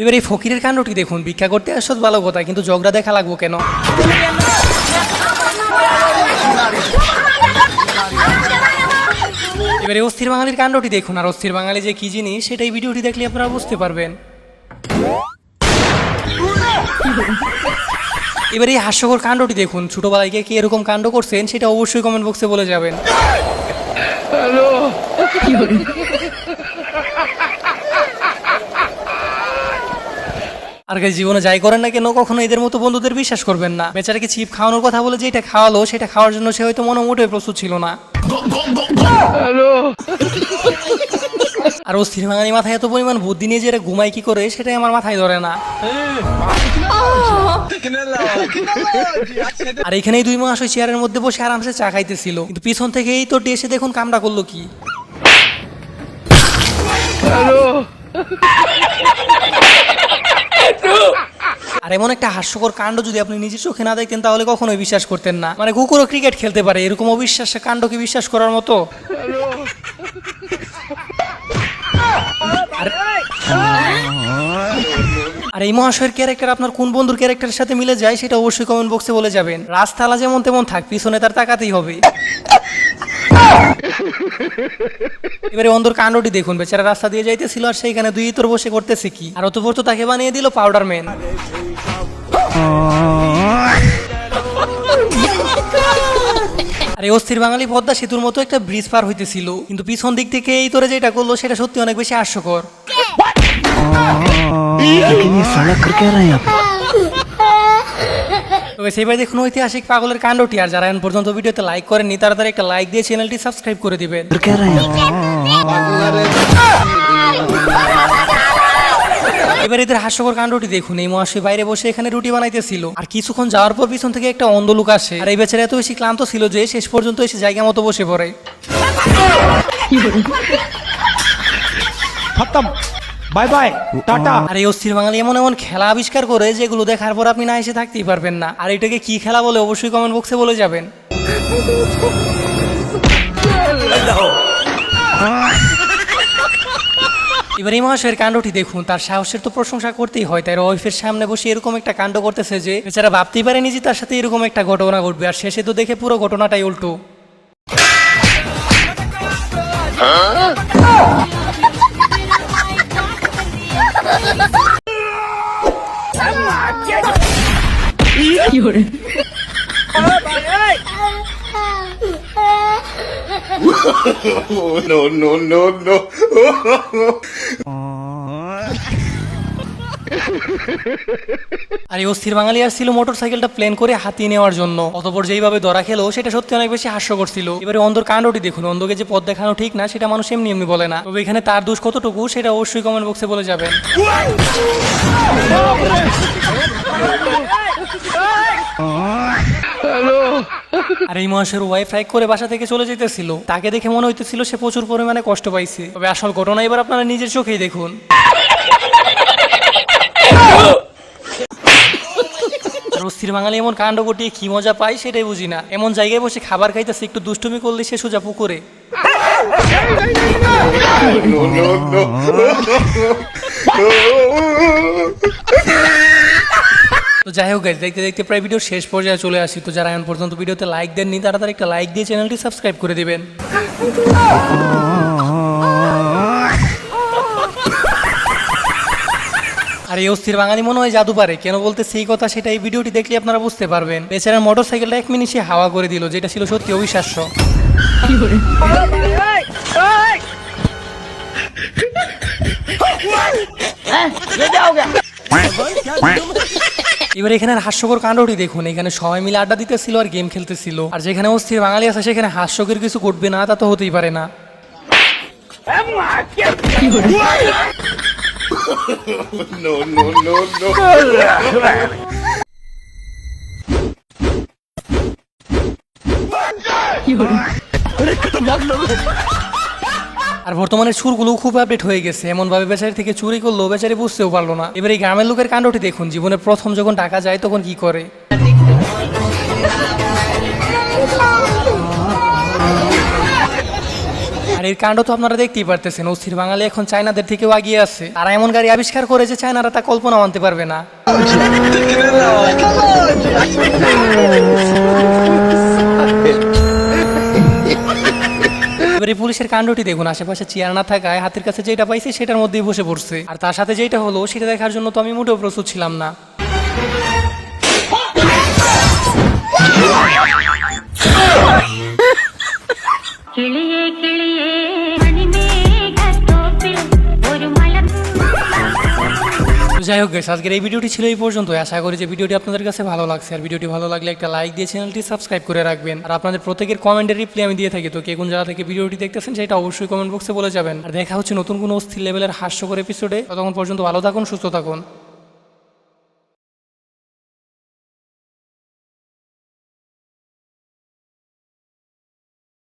এবার এই ফকিরের কাণ্ডটি দেখুন, ভিক্ষা করতে আসত ভালো কথা, কিন্তু ঝগড়া দেখা লাগবো কেন? এবারে অস্থির বাঙালির কাণ্ডটি দেখুন, আর অস্থির বাঙালি যে কি জিনিস সেটাই ভিডিওটি দেখলে আপনারা বুঝতে পারবেন। এবারে এই হাস্যকর কাণ্ডটি দেখুন। ছোটবেলায় গিয়ে কি এরকম কাণ্ড করছেন সেটা অবশ্যই কমেন্ট বক্সে বলে যাবেন। আর guys, জীবনে যাই করেন না কেন কখনো এদের মতো বন্ধুদের বিশ্বাস করবেন না। বেচারাকে চিপ খাওয়ানোর কথা বলে যেটা খাওয়ালো সেটা খাওয়ার জন্য সে হয়তো মনে মোটেই প্রস্তুত ছিল না। আর অস্থির বাঙালি মাথায় এত পরিমাণ বুদ্ধি নিয়ে যে এরা ঘুমায় কি করে সেটাই আমার মাথায় ধরে না। আর এখানেই দুই মাস ওই চেয়ারের মধ্যে বসে আরামসে চা খাইতেছিল। কিন্তু পিছন থেকে এই তো এসে দেখুন কামটা করল কি। আর এমন একটা হাস্যকর কাণ্ড যদি আপনি নিজের চোখে না দেখতেন, তাহলে কখনোই বিশ্বাস করতেন না। মানে কুকুরও ক্রিকেট খেলতে পারে, এরকম অবিশ্বাস কাণ্ড কি বিশ্বাস করার মতো। আর এই মহাশয়ের ক্যারেক্টার আপনার কোন বন্ধুর ক্যারেক্টারের সাথে মিলে যায় সেটা অবশ্যই কমেন্ট বক্সে বলে যাবেন। রাস্তালা যেমন তেমন থাক, পিছনে তার তাকাতেই হবে। এবারে অন্ধর কাণ্ডটি দেখুন, বেচারা রাস্তা দিয়ে যাইতেছিল আর সেইখানে দুই ইতর বসে করতেছে কি? আর অতপর তো তাকে বানিয়ে দিল পাউডার ম্যান আর অস্থির বাঙালি পদ্মা সেতুর মতো একটা ব্রিজ পার হইতেছিল। কিন্তু পিছন দিক থেকে এই তোরে যেটা করল, সেটা সত্যি অনেক বেশি হাস্যকর। लेकिन ये साला कर क्या रहा है यहाँ पे তবে সেবার দেখুন ঐতিহাসিক পাগলের কাণ্ডটি আর যারা এখন পর্যন্ত ভিডিওতে লাইক করেননি তারা তারা একটা লাইক দিয়ে চ্যানেলটি সাবস্ক্রাইব করে দিবেন कर क्या रहा है यहाँ पे এবার এদের হাস্যকর কাণ্ডটি দেখুন এই মহাশয় বাইরে বসে এখানে রুটি বানাইতেছিল আর কিছুক্ষণ যাওয়ার পর পিছন থেকে একটা অন্ধ লোক আসে আর এই বেচারা এত বেশি ক্লান্ত ছিল যে শেষ পর্যন্ত এসে জায়গা মতো বসে পড়ে खत्म বাই বাই টাটা। আর এই অস্থির বাঙালি এমন এমন খেলা আবিষ্কার করে যেগুলো দেখার পর আপনি না এসে থাকতেই পারবেন না। আর এটাকে কি খেলা বলে অবশ্যই কমেন্ট বক্সে বলে যাবেন। এবার এই মহাশয়ের কাণ্ডটি দেখুন তার সাহসের তো প্রশংসা করতেই হয়। তাই ওয়াইফের সামনে বসে এরকম একটা কাণ্ড করতেছে যে বেচারা ভাবতেই পারেনি যে তার সাথে এরকম একটা ঘটনা ঘটবে। আর শেষে তো দেখে পুরো ঘটনাটাই উল্টো। No, no, no, no. আর এই অস্থির বাঙালি আসছিল মোটর সাইকেলটা প্লেন করে হাতিয়ে নেওয়ার জন্য। অতপর যেইভাবে ধরা খেলো সেটা সত্যি অনেক বেশি হাস্যকর ছিল। এবারে অন্ধর কাণ্ডটি দেখুন। অন্ধকে যে পথ দেখানো ঠিক না সেটা মানুষ এমনি এমনি বলে না। তবে এখানে তার দোষ কতটুকু সেটা অবশ্যই কমেন্ট বক্সে বলে যাবেন। আর এই মহাশের ওয়াইফ রাইক করে বাসা থেকে চলে যেতেছিল তাকে দেখে মনে হইতেছিল সে প্রচুর পরিমাণে কষ্ট পাইছে। তবে আসল ঘটনা এবার আপনারা নিজের চোখেই দেখুন। অস্থির বাঙালি এমন কাণ্ড ঘটিয়ে কি মজা পায় সেটাই বুঝি না। এমন জায়গায় বসে খাবার খাইতেছে, একটু দুষ্টুমি করলে সে সোজা পুকুরে. তো যাই হোক দেখতে দেখতে প্রায় ভিডিও শেষ পর্যায়ে চলে আসি। তো যারা এখন পর্যন্ত ভিডিওতে লাইক দেননি তারা তারা একটা লাইক দিয়ে চ্যানেলটি সাবস্ক্রাইব করে দিবেন আর এই অস্থির বাঙালি মনে হয় জাদু পারে। কেন বলতে সেই কথা সেটা এই ভিডিওটি দেখলে আপনারা বুঝতে পারবেন। বেচারা মোটর সাইকেলটা এক মিনিটে হাওয়া করে দিল, যেটা ছিল সত্যি অবিশ্বাস্য। এবার এখানে হাস্যকর কাণ্ডটি দেখুন। এখানে সবাই মিলে আড্ডা দিতেছিল আর গেম খেলতেছিল। আর যেখানে অস্থির বাঙালি আছে, সেখানে হাস্যকর কিছু ঘটবে না, তা তো হতেই পারে না। No, no, no, no. আর বর্তমানে সুরগুলো খুব আপডেট হয়ে গেছে। এমন ভাবে বেচারি থেকে চুরি করল বেচারি বুঝতেও পারল না। এবার এই গ্রামের লোকের কাণ্ডটি দেখুন। জীবনে প্রথম যখন টাকা যায় তখন কি করে? গাড়ির কাণ্ড তো আপনারা দেখতেই পারতেছেন। অস্থির বাঙালি এখন চায়নাদের থেকেও আগিয়ে আছে। তারা এমন গাড়ি আবিষ্কার করেছে, চায়নারা তা কল্পনা মানতে পারবে না। এবারে পুলিশের কাণ্ডটি দেখুন, আশেপাশে চেয়ার না থাকায় হাতের কাছে যেটা পাইছে সেটার মধ্যেই বসে পড়ছে। আর তার সাথে যেটা হলো, সেটা দেখার জন্য তো আমি মোটেও প্রস্তুত ছিলাম না। যাই হোক আজকের এই ভিডিওটি ছিল এই পর্যন্ত আশা করি যে ভিডিওটি আপনাদের কাছে ভালো লাগছে। আর ভিডিওটি ভালো লাগলে একটা লাইক দিয়ে চ্যানেলটি সাবস্ক্রাইব করে রাখবেন। আর আপনাদের প্রত্যেকের কমেন্টের রিপ্লাই আমি দিয়ে থাকি। তো কে কোন জায়গা থেকে ভিডিওটি দেখতেছেন সেটা অবশ্যই কমেন্ট বক্সে বলে যাবেন। আর দেখা হচ্ছে নতুন কোনো অস্থির লেভেলের হাস্যকর এপিসোডে ততক্ষণ পর্যন্ত ভালো থাকুন, সুস্থ থাকুন।